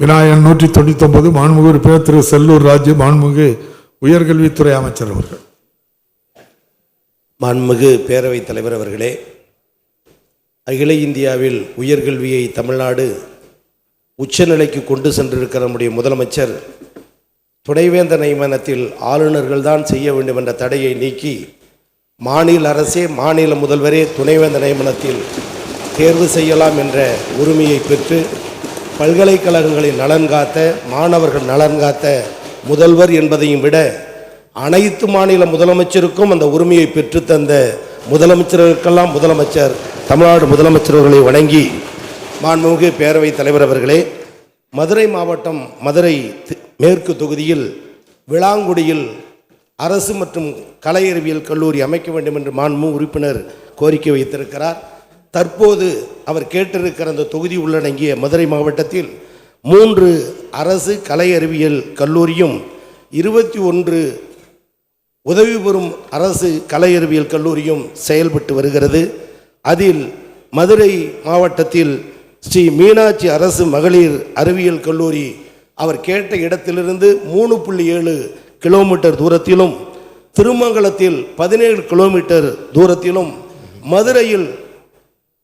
விநாயகன் நூற்றி தொண்ணூற்றி ஒன்பது மாண்புமிகு உறுப்பினர் திரு செல்லூர் ராஜு மாண்புமிகு உயர்கல்வித்துறை அமைச்சர் அவர்கள். மாண்புமிகு பேரவைத் தலைவர் அவர்களே அகில இந்தியாவில் உயர்கல்வியை தமிழ்நாடு உச்சநிலைக்கு கொண்டு சென்றிருக்கிற நம்முடைய முதலமைச்சர் துணைவேந்தர் நியமனத்தில் ஆளுநர்கள் தான் செய்ய வேண்டும் என்ற தடையை நீக்கி மாநில அரசே மாநில முதல்வரே துணைவேந்தர் நியமனத்தில் தேர்வு செய்யலாம் என்ற உரிமையை பெற்று பல்கலைக்கழகங்களின் நலன் காத்த மாணவர்கள் நலன் காத்த முதல்வர் என்பதையும் விட அனைத்து மாநில முதலமைச்சருக்கும் அந்த உரிமையை பெற்றுத்தந்த முதலமைச்சர்களுக்கெல்லாம் முதலமைச்சர் தமிழ்நாடு முதலமைச்சர் அவர்களை வணங்கி மாண்புமிகு பேரவைத் தலைவர் அவர்களே மதுரை மாவட்டம் மதுரை மேற்கு தொகுதியில் விளாங்குடியில் அரசு மற்றும் கலை அறிவியல் கல்லூரி அமைக்க வேண்டும் என்று மாண்பு உறுப்பினர் கோரிக்கை வைத்திருக்கிறார். தற்போது அவர் கேட்டிருக்கிற அந்த தொகுதி உள்ளடங்கிய மதுரை மாவட்டத்தில் மூன்று அரசு கலை அறிவியல் கல்லூரியும் இருபத்தி ஒன்று உதவி பெறும் அரசு கலை அறிவியல் கல்லூரியும் செயல்பட்டு வருகிறது. அதில் மதுரை மாவட்டத்தில் ஸ்ரீ மீனாட்சி அரசு மகளிர் அறிவியல் கல்லூரி அவர் கேட்ட இடத்திலிருந்து மூணு புள்ளி ஏழு கிலோமீட்டர் தூரத்திலும் திருமங்கலத்தில் பதினேழு கிலோமீட்டர் தூரத்திலும் மதுரையில்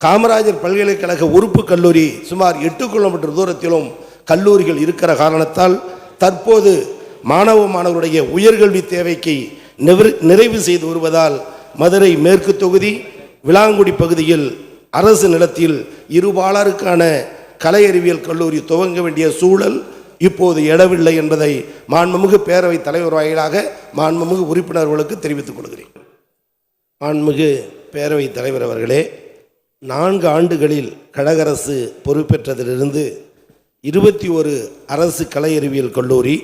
காமராஜர் பல்கலைக்கழக உறுப்பு கல்லூரி சுமார் எட்டு கிலோமீட்டர் தூரத்திலும் கல்லூரிகள் இருக்கிற காரணத்தால் தற்போது மாணவ மாணவருடைய உயர்கல்வி தேவைக்கு நிறைவு செய்து வருவதால் மதுரை மேற்கு தொகுதி விளாங்குடி பகுதியில் அரசு நிலத்தில் இருபாலருக்கான கலை அறிவியல் கல்லூரி துவங்க வேண்டிய சூழல் இப்போது எடவில்லை என்பதை மாண்புமிகு பேரவைத் தலைவர் வாயிலாக மாண்புமிகு உறுப்பினர்களுக்கு தெரிவித்துக் கொள்கிறேன். மாண்புமிகு பேரவைத் தலைவர் அவர்களே நான்கு ஆண்டுகளில் கழகரசு பொறுப்பேற்றதிலிருந்து இருபத்தி ஒரு அரசு கலை அறிவியல் கல்லூரி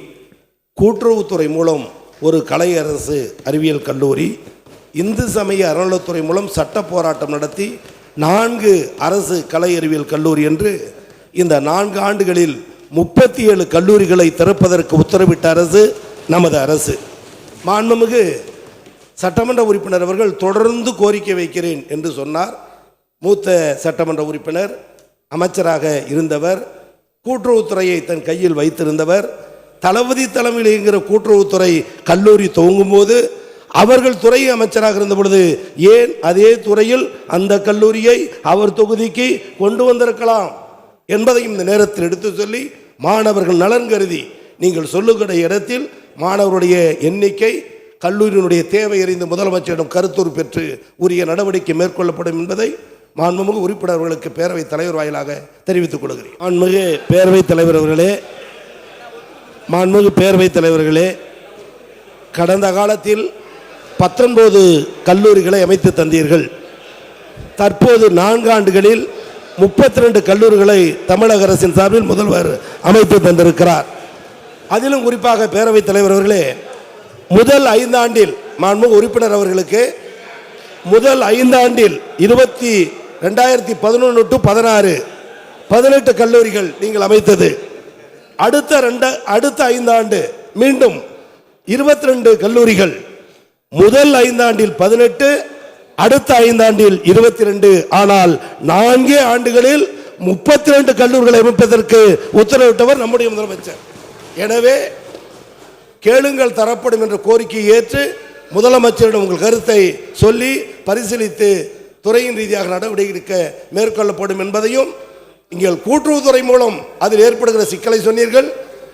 கூட்டுறவுத்துறை மூலம் ஒரு கலை அரசு அறிவியல் கல்லூரி இந்து சமய அறநிலத்துறை மூலம் சட்ட போராட்டம் நடத்தி நான்கு அரசு கலை அறிவியல் கல்லூரி என்று இந்த நான்கு ஆண்டுகளில் முப்பத்தி ஏழு கல்லூரிகளை திறப்பதற்கு உத்தரவிட்ட அரசு நமது அரசு. மாண்புமிகு சட்டமன்ற உறுப்பினர் அவர்கள் தொடர்ந்து கோரிக்கை வைக்கிறேன் என்று சொன்னார். மூத்த சட்டமன்ற உறுப்பினர் அமைச்சராக இருந்தவர் கூட்டுறவுத்துறையை தன் கையில் வைத்திருந்தவர் தளபதி தலைமையில் இயங்குகிற கூட்டுறவுத்துறை கல்லூரி துவங்கும் போது அவர்கள் துறை அமைச்சராக இருந்த பொழுது ஏன் அதே துறையில் அந்த கல்லூரியை அவர் தொகுதிக்கு கொண்டு வந்திருக்கலாம் என்பதையும் இந்த நேரத்தில் எடுத்து சொல்லி மாணவர்கள் நலன் கருதி நீங்கள் சொல்லுகிற இடத்தில் மாணவருடைய எண்ணிக்கை கல்லூரியினுடைய தேவை அறிந்து முதலமைச்சரிடம் கருத்துரு பெற்று உரிய நடவடிக்கை மேற்கொள்ளப்படும் என்பதை மாண்புமிகு உறுப்பினர்களுக்கு பேரவைத் தலைவர் வாயிலாக தெரிவித்துக் கொள்கிறேன். மாண்புமிகு பேரவைத் தலைவர் அவர்களே மாண்புமிகு பேரவைத் தலைவர்களே கடந்த காலத்தில் பத்தொன்பது கல்லூரிகளை அமைத்து தந்தீர்கள். தற்போது நான்கு ஆண்டுகளில் முப்பத்தி ரெண்டு கல்லூரிகளை தமிழக அரசின் சார்பில் முதல்வர் அமைத்து தந்திருக்கிறார். அதிலும் குறிப்பாக பேரவைத் தலைவர் அவர்களே முதல் ஐந்தாண்டில் மாண்புமிகு உறுப்பினர் அவர்களுக்கு முதல் ஐந்தாண்டில் இருபத்தி ரெண்டாயிரத்தி பதினொன்று டு பதினாறு. பதினெட்டு கல்லூரிகள் நீங்கள் அமைத்தது. அடுத்த ரெண்டு அடுத்த ஐந்தாண்டு மீண்டும் இருபத்தி ரெண்டு கல்லூரிகள். முதல் ஐந்தாண்டில் பதினெட்டு அடுத்த ஐந்தாண்டில் இருபத்தி ரெண்டு ஆனால் நான்கே ஆண்டுகளில் முப்பத்தி ரெண்டு கல்லூரிகளை அமைப்பதற்கு உத்தரவிட்டவர் நம்முடைய முதலமைச்சர். எனவே கேளுங்கள் தரப்படும் என்ற கோரிக்கையை ஏற்று முதலமைச்சரிடம் உங்கள் கருத்தை சொல்லி பரிசீலித்து துறையின் ரீதியாக நடவடிக்கை எடுக்க மேற்கொள்ளப்படும் என்பதையும் நீங்கள் கூட்டுறவுத்துறை மூலம் அதில் ஏற்படுகிற சிக்கலை சொன்னீர்கள்.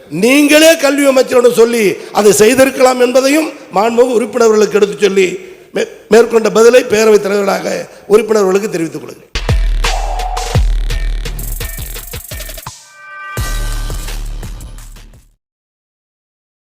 நீங்களே கல்வி அமைச்சரிடம் சொல்லி அதை செய்திருக்கலாம் என்பதையும் மாண்புமிகு உறுப்பினர்களுக்கு எடுத்துச் சொல்லி மே- மேற்கொண்ட பதிலை பேரவைத் தலைவர்களாக உறுப்பினர்களுக்கு தெரிவித்துக் கொள்கிறேன்.